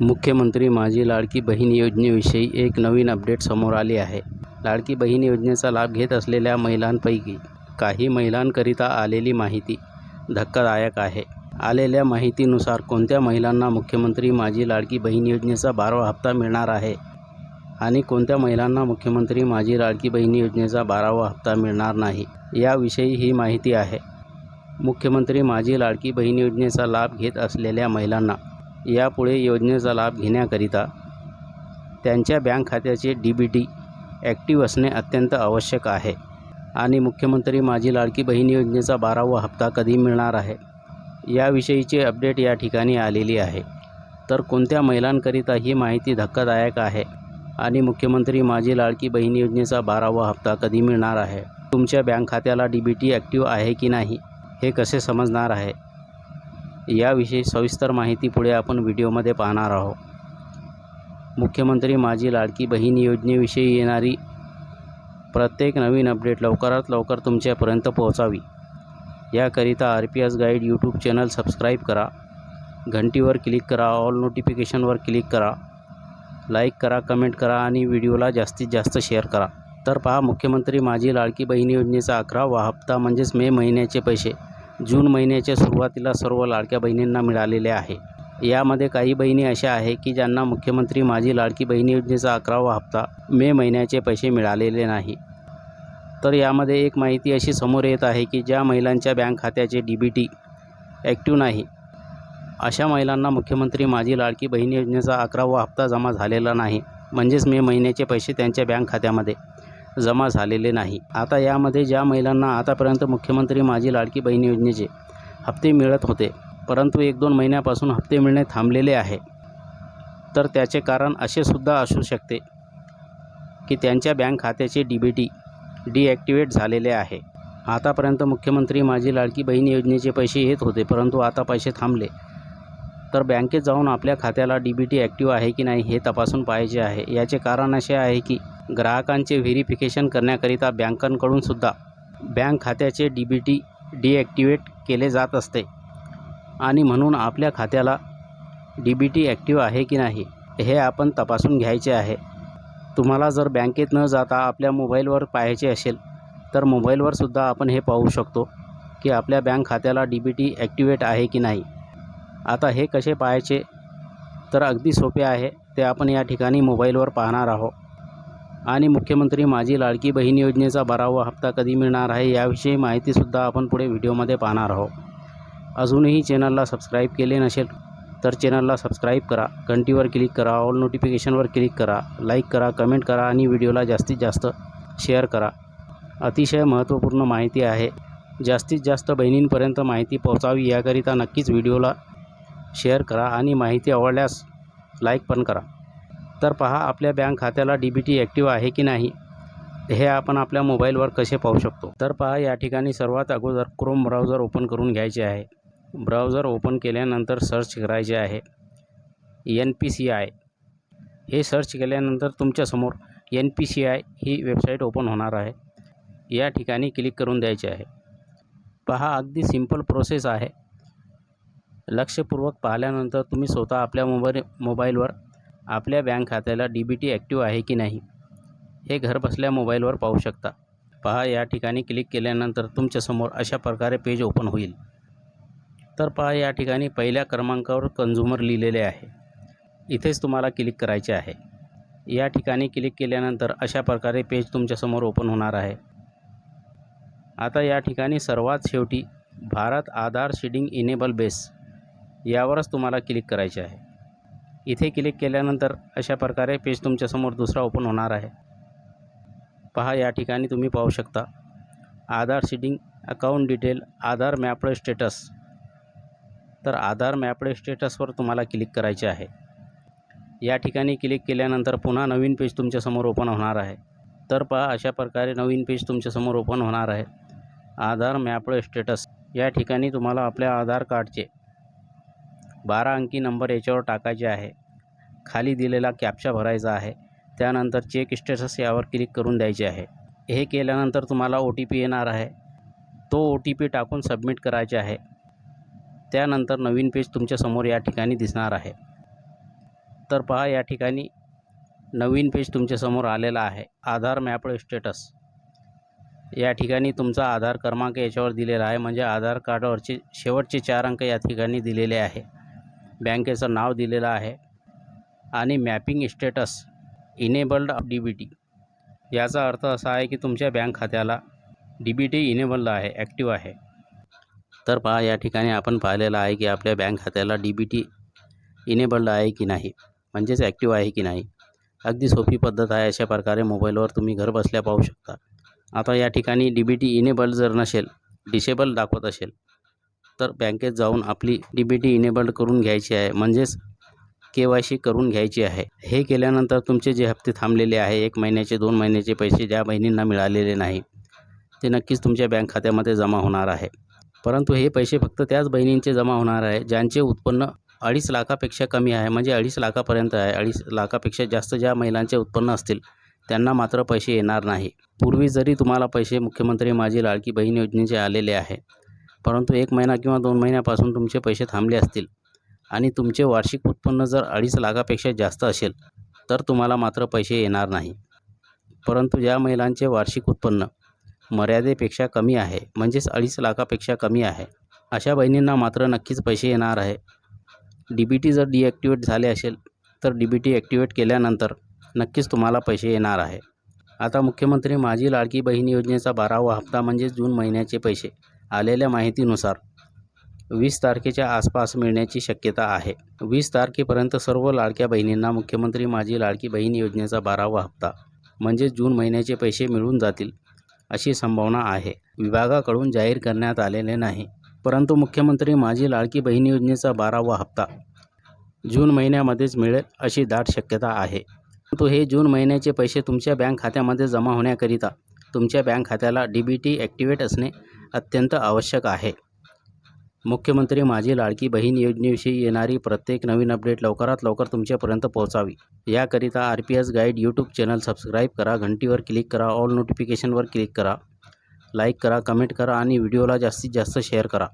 मुख्यमंत्री माझी लाडकी बहीण योजनेविषयी एक नवीन अपडेट समोर आली आहे. लाडकी बहीण योजनेचा लाभ घेत असलेल्या महिलांपैकी काही महिलांकरिता आलेली माहिती धक्कादायक आहे. आलेल्या माहितीनुसार कोणत्या महिलांना मुख्यमंत्री माझी लाडकी बहीण योजनेचा बारावा हप्ता मिळणार आहे आणि कोणत्या महिलांना मुख्यमंत्री माझी लाडकी बहीण योजनेचा बारावा हप्ता मिळणार नाही याविषयी ही माहिती आहे. मुख्यमंत्री माझी लाडकी बहीण योजनेचा लाभ घेत असलेल्या महिलांना यापुढे योजनेचा लाभ घेण्याकरिता त्यांच्या बँक खात्याचे डी बी टी ॲक्टिव्ह असणे अत्यंत आवश्यक आहे. आणि मुख्यमंत्री माझी लाडकी बहीण योजनेचा बारावा हप्ता कधी मिळणार आहे? याविषयीचे अपडेट या ठिकाणी आलेली आहे. तर कोणत्या महिलांकरिता ही माहिती धक्कादायक आहे? आणि मुख्यमंत्री माझी लाडकी बहीण योजनेचा बारावा हप्ता कधी मिळणार आहे? तुमच्या बँक खात्याला डी बी टी ॲक्टिव्ह आहे की नाही? हे कसे समजणार आहे? याविषयी सविस्तर माहिती पुढे आपण व्हिडिओमध्ये पाहणार आहोत. मुख्यमंत्री माझी लाडकी बहीण योजनेविषयी येणारी प्रत्येक नवीन अपडेट लवकरात लवकर तुमच्यापर्यंत पोहोचावी. याकरिता R P S guide YouTube channel subscribe करा. घंटीवर क्लिक करा ऑल नोटिफिकेशनवर क्लिक करा. लाईक करा कमेंट करा आणि व्हिडिओला जास्तीत जास्त शेअर करा. तर पहा मुख्यमंत्री माझी लाडकी बहीण योजनेचा अकरावा हप्ता म्हणजेच मे महिन्याचे पैसे. जून महिन्याच्या सुरुवातीला सर्व लाडक्या बहिणींना मिळालेले आहे. यामध्ये काही बहिणी अशा आहे की ज्यांना मुख्यमंत्री माझी लाडकी बहीण योजनेचा अकरावा हप्ता मे महिन्याचे पैसे मिळालेले नाही. तर यामध्ये एक माहिती अशी समोर येत आहे की ज्या महिलांच्या बँक खात्याचे डी बी टी ॲक्टिव्ह नाही अशा महिलांना मुख्यमंत्री माझी लाडकी बहीण योजनेचा अकरावा हप्ता जमा झालेला नाही म्हणजेच मे महिन्याचे पैसे त्यांच्या बँक खात्यामध्ये. जमा झालेले नाही. आता यामध्ये ज्या महिलांना आतापर्यंत मुख्यमंत्री माझी लाडकी बहीण योजनेचे हप्ते मिळत होते परंतु एक दोन महिन्यापासून हप्ते मिळणे थांबलेले आहे तर त्याचे कारण असे सुद्धा असू शकते की त्यांच्या बँक खात्याचे डी बी टी डिॲक्टिवेट झालेले आहे. आतापर्यंत मुख्यमंत्री माझी लाडकी बहीण योजनेचे पैसे येत होते परंतु आता पैसे थांबले. तर बँकेत जाऊन आपल्या खात्याला डी बी टी ॲक्टिव्ह आहे की नाही हे तपासून पाहायचे आहे. याचे कारण असे आहे की ग्राहकांचे व्हेरिफिकेशन करण्याकरिता बँकांकडून सुद्धा बँक खात्याचे डी बी टी डिॲक्टिवेट केले जात असते. आणि म्हणून आपल्या खात्याला डी बी टी ॲक्टिव्ह आहे की नाही हे आपण तपासून घ्यायचे आहे. तुम्हाला जर बँकेत न जाता आपल्या मोबाईलवर पाहायचे असेल तर मोबाईलवर सुद्धा आपण हे पाहू शकतो की आपल्या बँक खात्याला डी बी टी ॲक्टिवेट आहे की नाही. आता हे कसे पाहायचे? तर अगदी सोपे आहे ते आपण या ठिकाणी मोबाईलवर पाहणार आहोत. आणि मुख्यमंत्री माझी लाडकी बहीण योजनेचा बारावा हप्ता कधी मिळणार आहे याविषयी माहितीसुद्धा आपण पुढे व्हिडिओमध्ये पाहणार आहोत. अजूनही चॅनलला सबस्क्राईब केले नसेल तर चॅनलला सबस्क्राईब करा घंटीवर क्लिक करा ऑल नोटिफिकेशनवर क्लिक करा लाईक करा कमेंट करा आणि व्हिडिओला जास्तीत जास्त शेअर करा. अतिशय महत्त्वपूर्ण माहिती आहे. जास्तीत जास्त बहिणींपर्यंत माहिती पोहोचावी याकरिता नक्कीच व्हिडिओला शेअर करा आणि माहिती आवडल्यास लाईक पण करा. तर पहा आपल्या बँक खात्याला डी बी टी ॲक्टिव्ह आहे की नाही हे आपण आपल्या मोबाईलवर कसे पाहू शकतो? तर पहा या ठिकाणी सर्वात अगोदर क्रोम ब्राउझर ओपन करून घ्यायचे आहे. ब्राउझर ओपन केल्यानंतर सर्च करायचे आहे. एन पी सी आय हे सर्च केल्यानंतर तुमच्यासमोर एन पी सी आय ही वेबसाईट ओपन होणार आहे. या ठिकाणी क्लिक करून द्यायचे आहे. पहा अगदी सिंपल प्रोसेस आहे. लक्षपूर्वक पाहिल्यानंतर तुम्ही स्वतः आपल्या मोबाईल मोबाईलवर आपल्या बँक खात्याला डी बी टी ॲक्टिव्ह आहे की नाही हे घरबसल्या मोबाईलवर पाहू शकता. पहा या ठिकाणी क्लिक केल्यानंतर तुमच्यासमोर अशा प्रकारे पेज ओपन होईल. तर पहा या ठिकाणी पहिल्या क्रमांकावर कन्झ्युमर लिहिलेले आहे. इथेच तुम्हाला क्लिक करायचे आहे. या ठिकाणी क्लिक केल्यानंतर अशा प्रकारे पेज तुमच्यासमोर ओपन होणार आहे. आता या ठिकाणी सर्वात शेवटी Bharat Aadhaar seeding enable base यावरच तुम्हाला क्लिक करायचे आहे. इथे क्लिक केल्यानंतर अशा प्रकारे पेज तुमच्यासमोर दुसरा ओपन होणार आहे. पहा या ठिकाणी तुम्ही पाहू शकता. Aadhaar seeding account detail Aadhaar mapper status. तर आधार मॅपळे स्टेटसवर तुम्हाला क्लिक करायचे आहे. या ठिकाणी क्लिक केल्यानंतर पुन्हा नवीन पेज तुमच्यासमोर ओपन होणार आहे. तर पहा अशा प्रकारे नवीन पेज तुमच्यासमोर ओपन होणार आहे. Aadhaar mapper status. या ठिकाणी तुम्हाला आपल्या आधार कार्डचे बारा अंकी नंबर याच्यावर टाकायचे आहे. खाली दिलेला कॅप्चा भरायचा आहे. त्यानंतर चेक स्टेटस यावर क्लिक करून द्यायचे आहे. हे केल्यानंतर तुम्हाला ओ टी पी येणार आहे. तो ओ टी पी टाकून सबमिट करायचे आहे. त्यानंतर नवीन पेज तुमच्यासमोर या ठिकाणी दिसणार आहे. तर पहा या ठिकाणी नवीन पेज तुमच्यासमोर आलेला आहे. आधार मॅप स्टेटस या ठिकाणी तुमचा आधार क्रमांक याच्यावर दिलेला आहे. म्हणजे आधार कार्डावरचे शेवटचे चार अंक या ठिकाणी दिलेले आहे. बँकेचं नाव दिलेलं आहे. आणि mapping status enabled D B T याचा अर्थ असा आहे की तुमच्या बँक खात्याला डी बी टी इनेबल्ड आहे ॲक्टिव्ह आहे. तर पहा या ठिकाणी आपण पाहिलेलं आहे की आपल्या बँक खात्याला डी बी टी इनेबल्ड आहे की नाही म्हणजेच ॲक्टिव्ह आहे की नाही. अगदी सोपी पद्धत आहे अशा प्रकारे मोबाईलवर तुम्ही घर बसल्या पाहू शकता. आता या ठिकाणी डी बी टी इनेबल जर नसेल डिसेबल दाखवत असेल तर बँकेत जाऊन आपली डी बी टी इनेबल्ड करून घ्यायची आहे. म्हणजेच के वाय सी करून घ्यायची आहे. हे केल्यानंतर तुमचे जे हप्ते थांबलेले आहे एक महिन्याचे दोन महिन्याचे पैसे ज्या बहिणींना मिळालेले नाही ते नक्कीच तुमच्या बँक खात्यामध्ये जमा होणार आहे. परंतु हे पैसे फक्त त्याच बहिणींचे जमा होणार आहे ज्यांचे उत्पन्न अडीच लाखापेक्षा कमी आहे. म्हणजे अडीच लाखापर्यंत आहे. अडीच लाखापेक्षा जास्त ज्या महिलांचे उत्पन्न असतील त्यांना मात्र पैसे येणार नाही. पूर्वी जरी तुम्हाला पैसे मुख्यमंत्री माझी लाडकी बहीण योजनेचे आलेले आहे परंतु एक महिना किंवा दोन महिन्यापासून तुमचे पैसे थांबले असतील आणि तुमचे वार्षिक उत्पन्न जर अडीच लाखापेक्षा जास्त असेल तर तुम्हाला मात्र पैसे येणार नाही. परंतु ज्या महिलांचे वार्षिक उत्पन्न मर्यादेपेक्षा कमी आहे म्हणजेच अडीच लाखापेक्षा कमी आहे अशा बहिणींना मात्र नक्कीच पैसे येणार आहे. डी बी टी जर डिॲक्टिवेट झाले असेल तर डी बी टी ॲक्टिवेट केल्यानंतर नक्कीच तुम्हाला पैसे येणार आहे. आता मुख्यमंत्री माझी लाडकी बहीण योजनेचा बारावा हप्ता म्हणजे जून महिन्याचे पैसे आलेल्या माहितीनुसार वीस तारखेच्या आसपास मिळण्याची शक्यता आहे. वीस तारखेपर्यंत सर्व लाडक्या बहिणींना मुख्यमंत्री माझी लाडकी बहीण योजनेचा बारावा हप्ता म्हणजे जून महिन्याचे पैसे मिळून जातील अशी संभावना आहे. विभागाकडून जाहीर करण्यात आलेले नाही परंतु मुख्यमंत्री माझी लाडकी बहीण योजनेचा बारावा हप्ता जून महिन्यामध्येच मिळेल अशी दाट शक्यता आहे. परंतु हे जून महिन्याचे पैसे तुमच्या बँक खात्यामध्ये जमा होण्याकरिता तुमच्या बँक खात्याला डी बी टी ॲक्टिवेट असणे अत्यंत आवश्यक आहे. मुख्यमंत्री माझी लाडकी बहीण योजनेविषयी येणारी प्रत्येक नवीन अपडेट लवकरात लवकर तुमच्यापर्यंत पोहोचावी. याकरिता R P S guide YouTube channel subscribe करा घंटीवर क्लिक करा ऑल नोटिफिकेशनवर क्लिक करा. लाईक करा कमेंट करा आणि व्हिडिओला जास्तीत जास्त शेअर करा.